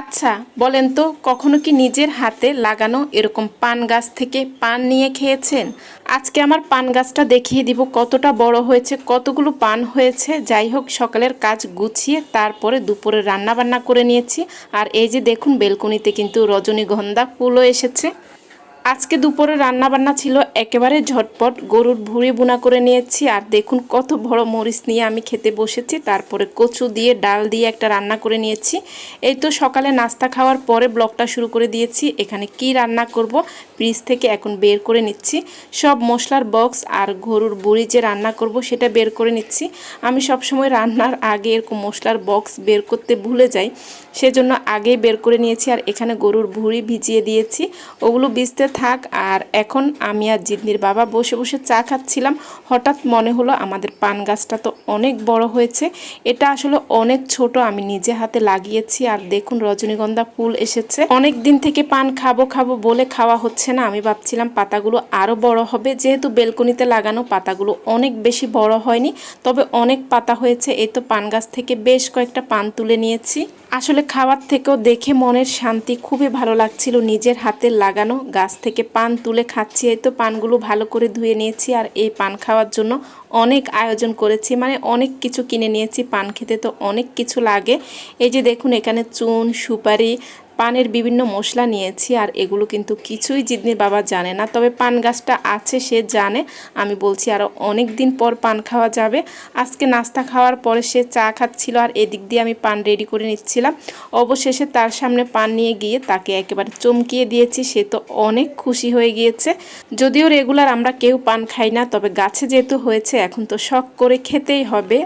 আচ্ছা বলেন তো, কখনো কি নিজের হাতে লাগানো এরকম পান গাছ থেকে পান নিয়ে খেয়েছেন? আজকে আমার পান গাছটা দেখিয়ে দিব কতটা বড় হয়েছে, কতগুলো পান হয়েছে। যাই হোক, সকালের কাজ গুছিয়ে তারপরে দুপুরে রান্না বান্না করে নিয়েছি। আর এই যে দেখুন, বেলকনিতে কিন্তু রজনীগন্ধা ফুলও এসেছে। আজকে দুপুরে রান্না বান্না ছিল একেবারে ঝটপট। গরুর ভুঁড়ি বুনা করে নিয়েছি আর দেখুন কত বড় মরিচ নিয়ে আমি খেতে বসেছি। তারপরে কচু দিয়ে, ডাল দিয়ে একটা রান্না করে নিয়েছি। এই তো সকালে নাস্তা খাওয়ার পরে ব্লগটা শুরু করে দিয়েছি। এখানে কি রান্না করব ফ্রিজ থেকে এখন বের করে নিচ্ছি। সব মশলার বক্স আর গরুর বুড়ি যে রান্না করব সেটা বের করে নিচ্ছি। আমি সব সময় রান্নার আগে এরকম মশলার বক্স বের করতে ভুলে যাই। সেজন্য আগেই বের করে নিয়েছি আর এখানে গরুর ভুঁড়ি ভিজিয়ে দিয়েছি। ওগুলো ভিজতে থাক, আর এখন আমি আর জিদনির বাবা বসে বসে চা খাচ্ছিলাম। হঠাৎ মনে হলো আমাদের পান গাছটা তো অনেক বড় হয়েছে। এটা আসলে অনেক ছোট, আমি নিজে হাতে লাগিয়েছি। আর দেখুন, রজনীগন্ধা ফুল এসেছে। অনেক দিন থেকে পান খাব খাব বলে খাওয়া হচ্ছে না। আমি ভাবছিলাম পাতাগুলো আরও বড় হবে। যেহেতু বেলকনিতে লাগানো, পাতাগুলো অনেক বেশি বড় হয়নি। তবে অনেক পাতা হয়েছে। এই তো পান গাছ থেকে বেশ কয়েকটা পান তুলে নিয়েছি। আসলে খাওয়ার থেকেও দেখে মনের শান্তি খুবই ভালো লাগছিল। নিজের হাতে লাগানো গাছ থেকে পান তুলে খাচ্ছি। এই তো পানগুলো ভালো করে ধুয়ে নিয়েছি আর এই পান খাওয়ার জন্য অনেক আয়োজন করেছি। মানে অনেক কিছু কিনে নিয়েছি। পান খেতে তো অনেক কিছু লাগে। এই যে দেখুন এখানে চুন, সুপারি পানের বিভিন্ন মশলা নিয়েছি আর এগুলো কিন্তু কিছুই জিদনির বাবা জানে না। তবে পান গাছটা আছে, সে জানে। আমি বলছি আরও অনেক দিন পর পান খাওয়া যাবে। আজকে নাস্তা খাওয়ার পরে সে চা খাচ্ছিল আর এদিক দিয়ে আমি পান রেডি করে নিচ্ছিলাম। অবশেষে তার সামনে পান নিয়ে গিয়ে তাকে একেবারে চমকিয়ে দিয়েছি। সে তো অনেক খুশি হয়ে গিয়েছে। যদিও রেগুলার আমরা কেউ পান খাই না, তবে গাছে যেহেতু হয়েছে, এখন তো শখ করে খেতেই হবে।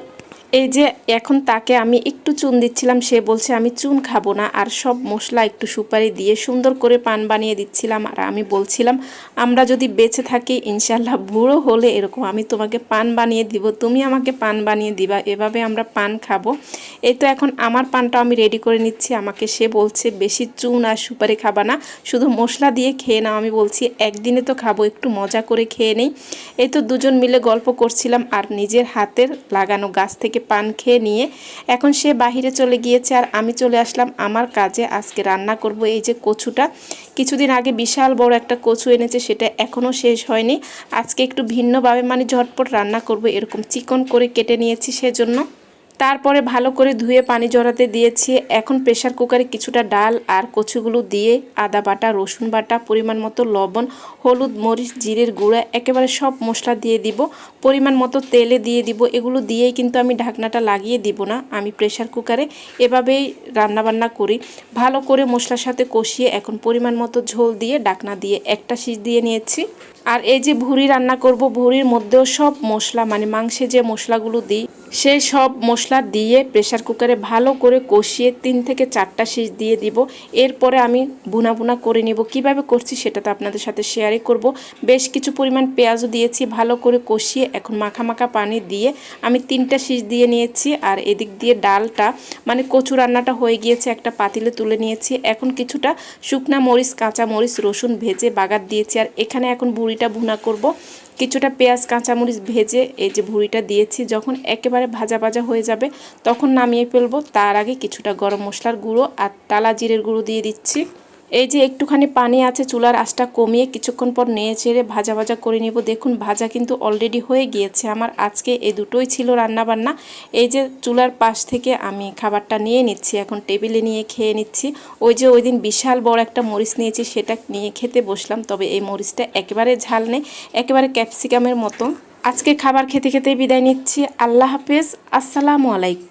এই যে এখন তাকে আমি একটু চুন দিচ্ছিলাম, সে বলছে, আমি চুন খাব না, আর সব মশলা একটু সুপারি দিয়ে সুন্দর করে পান বানিয়ে দিচ্ছিলাম। আর আমি বলছিলাম, আমরা যদি বেঁচে থাকি ইনশাল্লাহ বুড়ো হলে এরকম, আমি তোমাকে পান বানিয়ে দিব, তুমি আমাকে পান বানিয়ে দিবা, এভাবে আমরা পান খাব। এই তো এখন আমার পানটা আমি রেডি করে নিচ্ছি, আমাকে সে বলছে, বেশি চুন আর সুপারি খাবা না, শুধু মশলা দিয়ে খেয়ে নাও। আমি বলছি, একদিনে তো খাব, একটু মজা করে খেয়ে নেই। এই তো দুজন মিলে গল্প করছিলাম, আর নিজের হাতের লাগানো গাছ থেকে পান খেয়ে নিয়ে এখন সে বাহিরে চলে গিয়েছে আর আমি চলে আসলাম আমার কাজে। আজকে রান্না করব এই যে কচুটা। কিছুদিন আগে বিশাল বড় একটা কচু এনেছে, সেটা এখনও শেষ হয়নি। আজকে একটু ভিন্নভাবে মানে ঝটপট রান্না করব, এরকম চিকন করে কেটে নিয়েছি সেজন্য। তারপরে ভালো করে ধুয়ে পানি জড়াতে দিয়েছি। এখন প্রেশার কুকারে কিছুটা ডাল আর কচুগুলো দিয়ে আদা বাটা, রসুন বাটা, পরিমাণ মতো লবণ, হলুদ, মরিচ, জিরের গুঁড়া, একেবারে সব মশলা দিয়ে দিব। পরিমাণ মতো তেলে দিয়ে দিব। এগুলো দিয়েই কিন্তু আমি ঢাকনাটা লাগিয়ে দিব না। আমি প্রেশার কুকারে এভাবেই রান্নাবান্না করি। ভালো করে মশলার সাথে কষিয়ে এখন পরিমাণ মতো ঝোল দিয়ে ডাকনা দিয়ে একটা শীষ দিয়ে নিয়েছি। আর এই যে ভুড়ি রান্না করব ভুড়ির মধ্যেও সব মশলা মানে মাংসে যে মশলাগুলো দিই সেই সব মশলা দিয়ে প্রেশার কুকারে ভালো করে কষিয়ে তিন থেকে চারটা শীষ দিয়ে দিব। এরপরে আমি বুনা বুনা করে নিব। কীভাবে করছি সেটা তো আপনাদের সাথে শেয়ারই করব। বেশ কিছু পরিমাণ পেঁয়াজও দিয়েছি ভালো করে কষিয়ে এখন মাখা মাখা পানি দিয়ে আমি তিনটা শীষ দিয়ে নিয়েছি। আর এদিক দিয়ে ডালটা মানে কচু রান্নাটা হয়ে গিয়েছে, একটা পাতিলে তুলে নিয়েছি। এখন কিছুটা শুকনা মরিচ, কাঁচা মরিচ, রসুন ভেজে বাগার দিয়েছি। আর এখানে এখন বুড়িটা ভুনা করব। কিছুটা পেঁয়াজ, কাঁচামরিচ ভেজে এই যে ভুড়িটা দিয়েছি, যখন একেবারে ভাজা ভাজা হয়ে যাবে, তখন নামিয়ে ফেলব। তার আগে কিছুটা গরম মশলার গুঁড়ো আর তালা জিরের গুঁড়ো দিয়ে দিচ্ছি। এই যে একটুখানি পানি আছে, চুলার আঁচটা কমিয়ে কিছুক্ষণ পর নিয়ে চেড়ে ভাজা ভাজা করে নিব। দেখুন, ভাজা কিন্তু অলরেডি হয়ে গিয়েছে। আমার আজকে এই দুটোই ছিল রান্না বান্না এই যে চুলার পাশ থেকে আমি খাবারটা নিয়ে নিচ্ছি, এখন টেবিলে নিয়ে খেয়ে নিচ্ছি। ওই যে ওই দিন বিশাল বড় একটা মরিচ নিয়েছি, সেটা নিয়ে খেতে বসলাম। তবে এই মরিচটা একেবারে ঝাল নেই, একেবারে ক্যাপসিকামের মতো। আজকে খাবার খেতে খেতে বিদায় নিচ্ছি। আল্লাহ হাফেজ। আসসালামু আলাইকুম।